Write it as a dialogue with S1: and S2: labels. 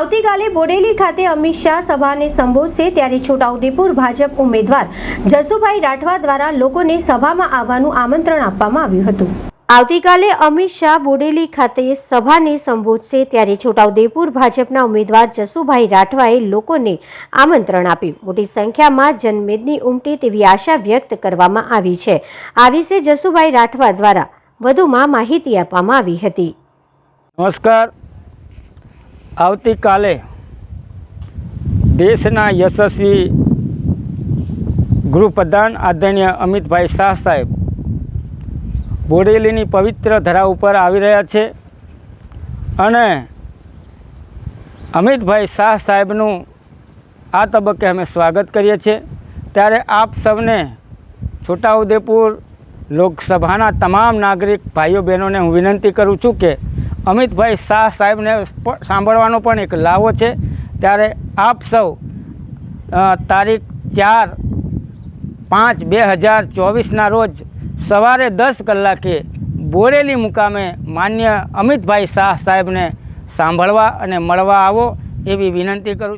S1: આવતીકાલે બોડેલી ખાતે અમિત શાહ સભાને સંબોધશે ત્યારે છોટાઉદેપુર ભાજપ ઉમેદવાર જસુભાઈ રાઠવા દ્વારા લોકોને સભામાં આવવાનું આમંત્રણ આપવામાં આવ્યું હતું. આવતીકાલે અમિત શાહ બોડેલી ખાતે સભાને સંબોધશે ત્યારે છોટાઉદેપુર ભાજપના ઉમેદવાર જસુભાઈ રાઠવાએ લોકોને આમંત્રણ આપ્યું. મોટી સંખ્યામાં જનમેદની ઉમટે તેવી આશા વ્યક્ત કરવામાં આવી છે. આ વિશે જસુભાઈ રાઠવા દ્વારા વધુમાં માહિતી આપવામાં આવી હતી.
S2: નમસ્કાર. આવતીકાલે દેશના યશસ્વી ગૃહપ્રધાન આદરણીય અમિતભાઈ શાહ સાહેબ બોડેલીની પવિત્ર ધરા ઉપર આવી રહ્યા છે અને અમિતભાઈ શાહ સાહેબનું આ તબક્કે અમે સ્વાગત કરીએ છીએ. ત્યારે આપ સૌને છોટાઉદેપુર લોકસભાના તમામ નાગરિક ભાઈઓ બહેનોને હું વિનંતી કરું છું કે અમિતભાઈ શાહ સાહેબને સાંભળવાનો પણ એક લાવો છે. ત્યારે આપ સૌ તારીખ ચાર પાંચ બે હજાર ચોવીસના રોજ સવારે દસ કલાકે બોરેલી મુકામે માન્ય અમિતભાઈ શાહ સાહેબને સાંભળવા અને મળવા આવો એવી વિનંતી કરું